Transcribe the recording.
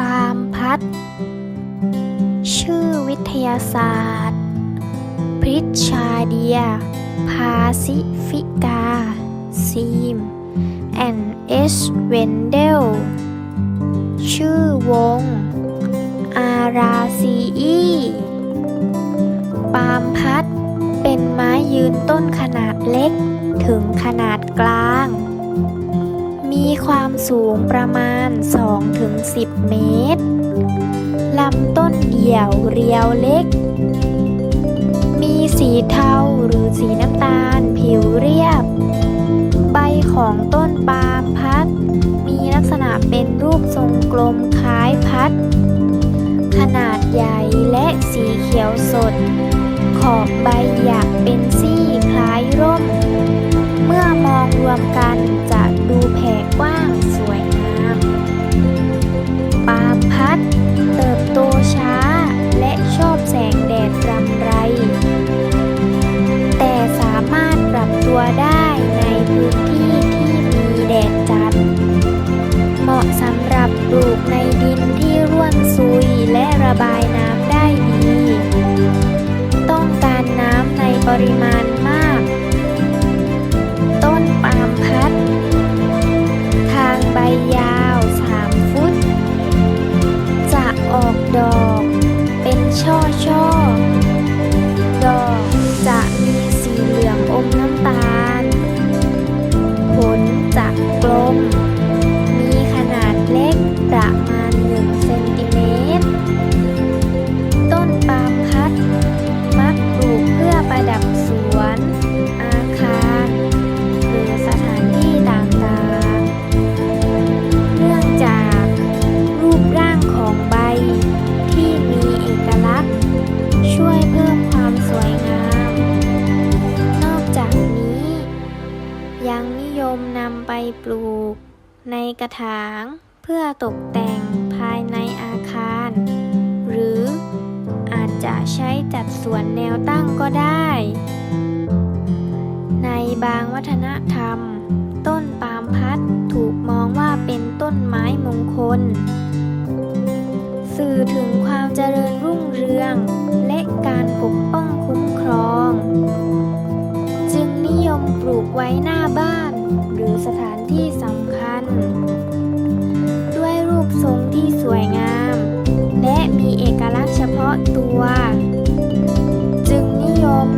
ปาล์มพัด ชื่อวิทยาศาสตร์ พริชชาเดีย พาซิฟิกา ซีม แอนเอสเวนเดล ชื่อวง อาราซีอีปาล์มพัด เป็นไม้ยืนต้นขนาดเล็กถึงขนาดกลาง สูงประมาณ 2-10 เมตร ลำต้นเดี่ยวเรียวเล็ก มีสีเทาหรือสีน้ำตาลผิวเรียบ ใบของต้นปาล์มพัด มีลักษณะเป็นรูปทรงกลมคล้ายพัด ขนาดใหญ่และสีเขียวสด ขอบใบหยักเป็นซี่ ปลูกในดินที่ร่วนซุยและระบายน้ำได้ดี ต้องการน้ำในปริมาณมาก ต้นปาล์มพัด ทางใบยาว3ฟุต จะออกดอกเป็นช่อช่อูก ในกระถางเพื่อตกแต่งภายในอาคาร หรืออาจจะใช้จัดสวนแนวตั้งก็ได้ ในบางวัฒนธรรม ต้นปาล์มพัดถูกมองว่าเป็นต้นไม้มงคล สื่อถึงความเจริญรุ่งเรือง เฉพาะตัว จึงนิยม